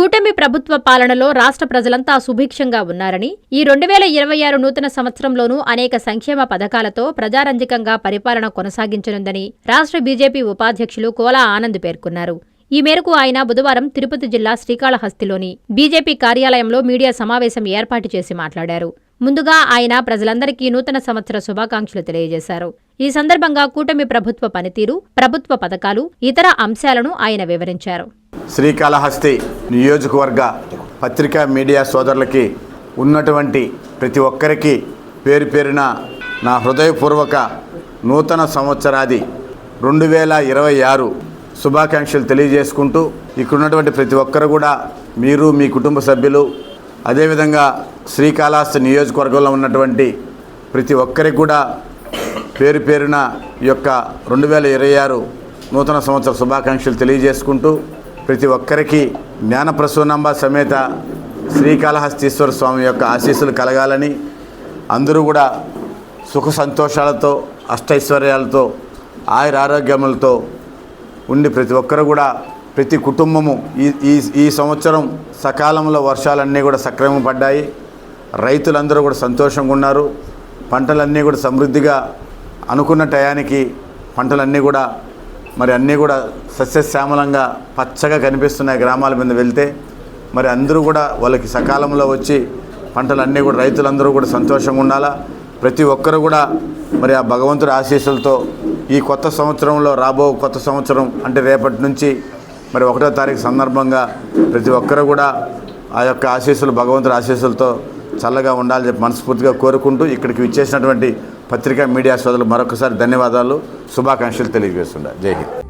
కూటమి ప్రభుత్వ పాలనలో రాష్ట్ర ప్రజలంతా సుభిక్షంగా ఉన్నారని ఈ రెండు వేల ఇరవై ఆరు నూతన సంవత్సరంలోనూ అనేక సంక్షేమ పథకాలతో ప్రజారంజకంగా పరిపాలన కొనసాగించనుందని రాష్ట్ర బీజేపీ ఉపాధ్యక్షులు కోలా ఆనంద్ పేర్కొన్నారు. ఈ మేరకు ఆయన బుధవారం తిరుపతి జిల్లా శ్రీకాళహస్తిలోని బీజేపీ కార్యాలయంలో మీడియా సమావేశం ఏర్పాటు చేసి మాట్లాడారు. ముందుగా ఆయన ప్రజలందరికీ నూతన సంవత్సర శుభాకాంక్షలు తెలియజేశారు. ఈ సందర్భంగా కూటమి ప్రభుత్వ పనితీరు ప్రభుత్వ పథకాలు ఇతర అంశాలను ఆయన వివరించారు. శ్రీకాళహస్తి నియోజకవర్గ పత్రికా మీడియా సోదరులకి ఉన్నటువంటి ప్రతి ఒక్కరికి పేరు పేరున నా హృదయపూర్వక నూతన సంవత్సరాది రెండు వేల ఇరవై ఆరు శుభాకాంక్షలు తెలియజేసుకుంటూ ఇక్కడ ఉన్నటువంటి ప్రతి ఒక్కరు కూడా మీరు మీ కుటుంబ సభ్యులు అదేవిధంగా శ్రీకాళహస్తి నియోజకవర్గంలో ఉన్నటువంటి ప్రతి ఒక్కరికి కూడా పేరు పేరున ఈ యొక్క రెండు వేల ఇరవై ఆరు నూతన సంవత్సర శుభాకాంక్షలు తెలియజేసుకుంటూ ప్రతి ఒక్కరికి జ్ఞానప్రసూనంబ సమేత శ్రీకాళహస్తీశ్వర స్వామి యొక్క ఆశీస్సులు కలగాలని అందరూ కూడా సుఖ సంతోషాలతో అష్టైశ్వర్యాలతో ఆయుర ఆరోగ్యములతో ఉండి ప్రతి ఒక్కరు కూడా ప్రతి కుటుంబము ఈ ఈ ఈ సంవత్సరం సకాలంలో వర్షాలన్నీ కూడా సక్రమం పడ్డాయి. రైతులందరూ కూడా సంతోషంగా ఉన్నారు. పంటలన్నీ కూడా సమృద్ధిగా అనుకున్న టయానికి పంటలన్నీ కూడా మరి అన్నీ కూడా సస్యశ్యామలంగా పచ్చగా కనిపిస్తున్నాయి గ్రామాల మీద వెళ్తే. మరి అందరూ కూడా వాళ్ళకి సకాలంలో వచ్చి పంటలన్నీ కూడా రైతులందరూ కూడా సంతోషంగా ఉండాలా? ప్రతి ఒక్కరు కూడా మరి ఆ భగవంతుడి ఆశీస్సులతో ఈ కొత్త సంవత్సరంలో రాబో కొత్త సంవత్సరం అంటే రేపటి నుంచి మరి ఒకటో తారీఖు సందర్భంగా ప్రతి ఒక్కరు కూడా ఆ యొక్క ఆశీస్సులు భగవంతుడి ఆశీస్సులతో చల్లగా ఉండాలని చెప్పి మనస్ఫూర్తిగా కోరుకుంటూ ఇక్కడికి విచ్చేసినటువంటి పత్రికా మీడియా సోదరులు మరొకసారి ధన్యవాదాలు శుభాకాంక్షలు తెలియజేస్తున్నారు జై హింద్.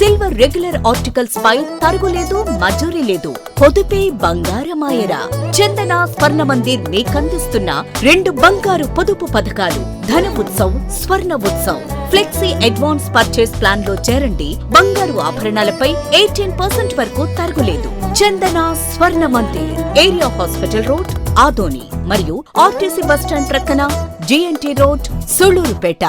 Silver regular articles పై తరుగులేదు మజూరీ లేదు. పొదుపే బంగారమాయరా చందన స్వర్ణ మందిర్ మీకందిస్తున్న రెండు బంగారు పొదుపు పథకాలు. Dhana Utsav Swarna Utsav. Flexi advance purchase ప్లాన్లో చేరండి. బంగారు ఆభరణాలపై ఎయిటీన్ పర్సెంట్ వరకు తరుగులేదు Chandana Swarna Mandir. Area hospital road Adoni. మరియు ఆర్టీసీ బస్టాండ్ ప్రక్కన జిఎన్టీ రోడ్ సుళూరుపేట.